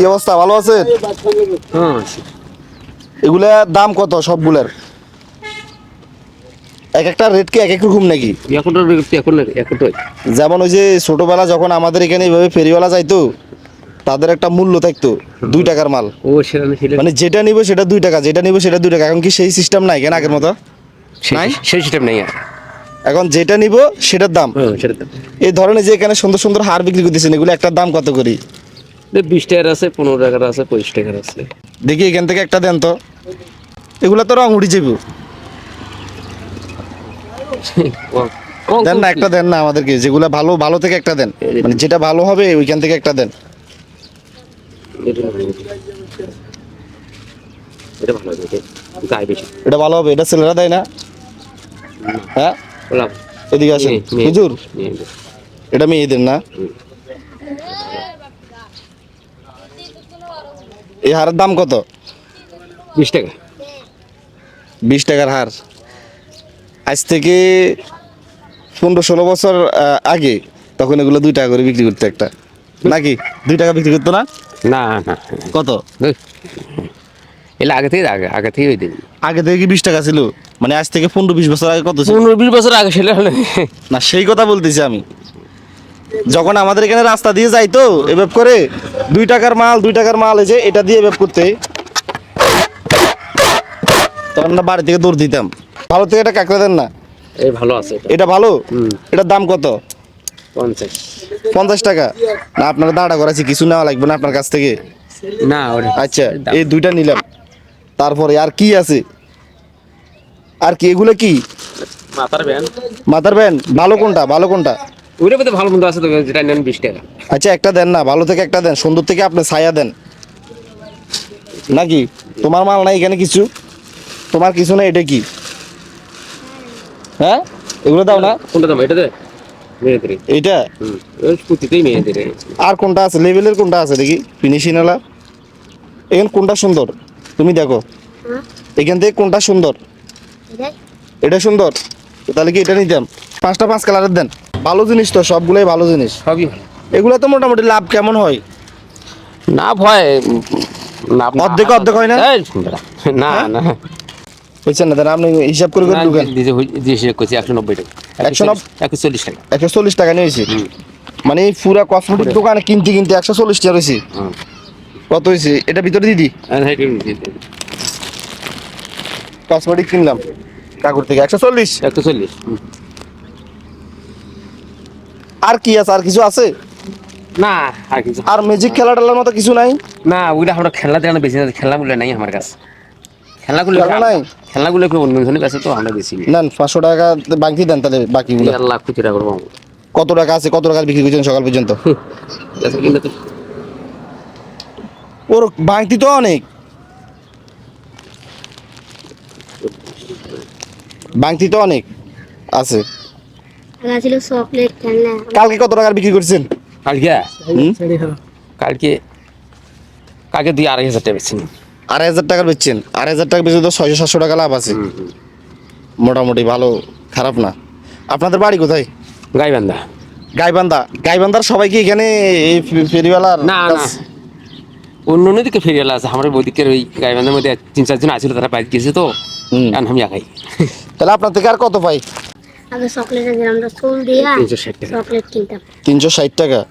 কি অবস্থা? ভালো আছেন? হ্যাঁ। এগুলা দাম কত সবগুলার? এক একটা রেট কি এক এক রকম নাকি? যেমন ওই যে ছোটবেলা যখন আমাদের এখানে এইভাবে ফেরিওয়ালা যাইতো তাদের একটা মূল্য থাকতো দুই টাকার মাল। মানে যেটা নিব সেটা দুই টাকা যেটা নিব সেটা দুই টাকা। এখন কি সেই সিস্টেম নাই কেন আগের মতো? নাই? সেই- সিস্টেম নেই। এখন যেটা নিব সেটার দাম। হ্যাঁ এই ধরনের যে এখানে সুন্দর সুন্দর হার বিক্রি করতেছেন এগুলো একটার দাম কত করি? বিশ টাকার আছে পনেরো টাকার আছে পঁচিশ টাকার আছে। দেখি এখান থেকে একটা দেন তো। এগুলা তো রং উঠি যাব দেন না একটা দেন না আমাদেরকে যেগুলা ভালো ভালো থেকে একটা দেন। মানে যেটা ভালো হবে ওইখান থেকে একটা দেন। এটা ভালো। হবে, এটা ছেলেরা দেয় না? হ্যাঁ? এদিকে আসেন। হুজুর এটা মেয়েদের না? এই হারের দাম কত? বিশ টাকা। বিশ টাকার হার। আজ থেকে পনেরো ষোলো বছর আগে তখন এগুলো দুই টাকা করে বিক্রি করতো একটা। নাকি? দুই টাকা বিক্রি করতো না? না না কত? এলে আগে থেকে আগে আগে থেকে দিন আগে থেকে কি বিশ টাকা ছিল? মানে আজ থেকে পনেরো বিশ বছর আগে কত ছিল? পনেরো বিশ বছর আগে ছিল। না সেই কথা বলতেছি আমি। যখন আমাদের এখানে রাস্তা দিয়ে যাই যাইতো এভাবে করে দুই টাকার মাল দুই টাকার মাল এসে এটা দিয়ে এভাবে করতে। তখন আমরা বাড়ি থেকে দৌড় দিতাম। ভালো থেকে এটা কাঁকড়া দেন না? এই ভালো আছে এটা। ভালো? এটার দাম কত? পঞ্চাশ। পঞ্চাশ টাকা। না আপনার দাঁড়া করাছি কিছু নেওয়া লাগবে না আপনার কাছ থেকে? না আচ্ছা। এই দুইটা নিলাম। তারপরে আর কি আছে? আর কি এগুলো কি? মাথার ব্যান মাথার ব্যান্ড ভালো কোনটা? ভালো কোনটা? ওইটা মধ্যে ভালো মন্দ আছে তো যেটা নেন বিশ টাকা। আচ্ছা একটা দেন না ভালো থেকে একটা দেন সুন্দর থেকে আপনি ছায়া দেন। নাকি? তোমার মাল নাই এখানে কিছু? তোমার কিছু না এটা কি? হ্যাঁ? এগুলো দাও না। কোনটা দাম? এটা দে। এইটা? আর কোনটা আছে? লেভেলের কোনটা আছে দেখি? ফিনিশিং ওলা এখানে কোনটা সুন্দর? তুমি দেখো। এখান থেকে কোনটা সুন্দর? এটা সুন্দর? তাহলে কি এটা নিতাম? পাঁচটা পাঁচ কালারের দেন। ভালো জিনিস তো সবগুলোই ভালো জিনিস। সবই এগুলো তো মোটামুটি লাভ কেমন হয়? না ভয় না অর্ধেক অর্ধেক হয় না? না। না না। বুঝছেন না তাহলে আপনি হিসাব করে করে ঢুকেন। করছি একশো নব্বই টাকা। একশো একশো চল্লিশ টাকা। একশো চল্লিশ টাকা নিয়েছি? মানে পুরা কসমেটিক দোকানে কিনতে কিনতে একশো চল্লিশ টাকা রয়েছে। কত হয়েছে? এটা ভিতরে দিদি হ্যাঁ, এটা কসমেটিক কিনলাম কাকুর থেকে। একশো চল্লিশ? একশো চল্লিশ। আর কি আছে? আর কিছু আছে? না আর কিছু আর ম্যাজিক খেলা টেলার মতো কিছু নাই? না ওইটা আমরা খেলা বেশি না খেলাগুলো নাই আমার কাছে। খেলাগুলো নাই? খেলাগুলো একটু অন্য কাছে তো আমরা বেশি নেন পাঁচশো টাকা বাকি দেন তাহলে বাকিগুলো। টাকা করব কত টাকা আছে কত টাকা বিক্রি করছেন সকাল পর্যন্ত? ওর বাংতি তো অনেক। বাংতি তো অনেক আছে। ছিল চকলেট খেলনা কালকে কত টাকার বিক্রি করছেন? কালকে? কালকে কালকে দুই আড়াই হাজার টাকা বেশি আড়াই হাজার টাকার বেচছেন। আড়াই হাজার টাকা বেচে তো ছয়শো সাতশো টাকা লাভ আছে। মোটামুটি ভালো খারাপ না। আপনাদের বাড়ি কোথায়? গাইবান্ধা। গাইবান্ধা। গাইবান্ধার সবাই কি এখানে এই ফেরিওয়ালার না না। অন্য অন্য দিকে ফেরিয়াল আছে। আমার বদিকের ওই গাইবান্ধার মধ্যে তিন চারজন আছিল তারা বাইক গেছে তো। আমি একাই। তাহলে আপনার থেকে আর কত পাই? আগে চকলেটের দিলাম আমরা চুল দিয়া তিনশো ষাট টাকা। চকলেট কিনতাম। তিনশো ষাট টাকা?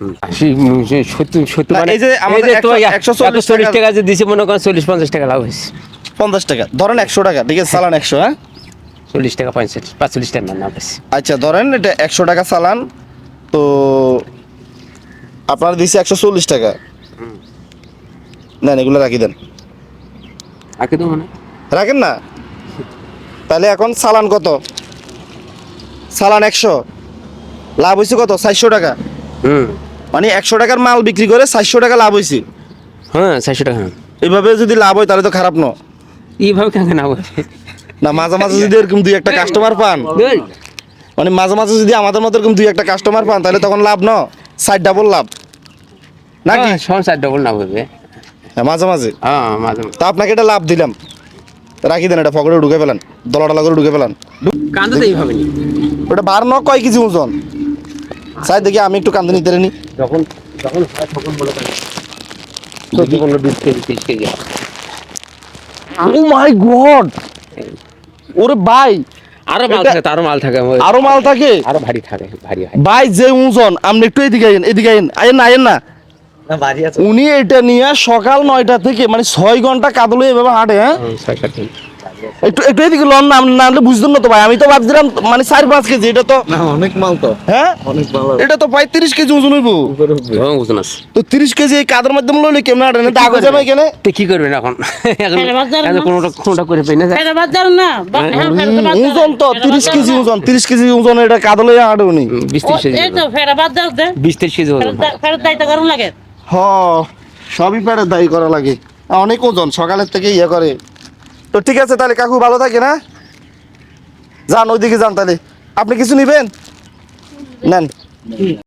সত্তর সত্তর না, মানে এই যে আমাদের একশো- চল্লিশ টাকা- যে দিছে মনে করেন চল্লিশ পঞ্চাশ টাকা লাভ হয়েছে। পঞ্চাশ টাকা। ধরেন একশো টাকা। ঠিক আছে চালান একশো হ্যাঁ? চল্লিশ টাকা পাঁচচল্লিশ টাকা লাভ হয়েছে আচ্ছা ধরেন এটা একশো টাকা চালান তো আপনার দিছে একশো চল্লিশ টাকা। নেন এগুলো রাখি দেন। মানে? রাখেন না? তাহলে এখন চালান কত? চালান একশো। লাভ হয়েছে কত? চারশো টাকা। হুম। মানে একশো টাকার মাল বিক্রি করে চারশো টাকা লাভ হয়েছে হ্যাঁ চারশো টাকা। হ্যাঁ এইভাবে যদি লাভ হয় তাহলে তো খারাপ ন? এইভাবে কেন না না মাঝে মাঝে যদি এরকম দুই একটা কাস্টমার পান মানে মাঝে মাঝে যদি আমাদের মতো এরকম দুই একটা কাস্টমার পান তাহলে তখন লাভ ন? সাইড ডাবল লাভ। নাকি? নাকি সংসার ডবল না হবে। হ্যাঁ, মাঝে মাঝে। হ্যাঁ মাঝে মাঝে। তা আপনাকে এটা লাভ দিলাম। রাখি দেন এটা পকেটে ঢুকে ফেলান। দলা টলা করে ঢুকে ফেলান। কান্দে তো এইভাবে নি। ওটা বার ন কয় কেজি ওজন? চাই দেখি আমি একটু কান্দে নিতে নি যখন যখন হয় তখন বলে চোদ্দ পনেরো বিশ কেজি তিরিশ কেজি। ও মাই গড! ওরে ভাই! আরও মাল থাকে তারও মাল থাকে। আরও মাল থাকে? আরও ভারী থাকে ভারী হয়। ভাই যে ওজন আপনি একটু এদিকে আইন এদিকে আইন আইন না আইন না। উনি এটা নিয়ে সকাল নয়টা থেকে মানে ছয় ঘণ্টা কাদলে এভাবে হাঁটে হ্যাঁ? ছয় সাত দিন। একটু একটু এদিকে লন না বুঝতেন না তো ভাই। আমি তো ভাবছিলাম মানে চার পাঁচ কেজি এটা তো না অনেক মাল তো। হ্যাঁ? অনেক ভালো এটা তো প্রায় তিরিশ কেজি ওজন হইব। আছে। তো তিরিশ কেজি এই কাদের মাধ্যমে লইলে কেমন হাঁটে না দাগ যাবে এখানে তো কি করবেন এখন? কোনোটা কোনোটা করে পাই না। হ্যাঁ। ওজন তো তিরিশ কেজি ওজন তিরিশ কেজি ওজন এটা কাদলে হাঁটে উনি বিশ ত্রিশ কেজি বিশ ত্রিশ কেজি ওজন। ফেরত দায়িত্ব গরম লাগে। হ সবই পেটে দায়ী করা লাগে। অনেক ওজন সকালের থেকে ইয়ে করে। তো ঠিক আছে, তাহলে কাকু ভালো থাকে না যান, ওইদিকে যান তাহলে। আপনি কিছু নিবেন? নেন।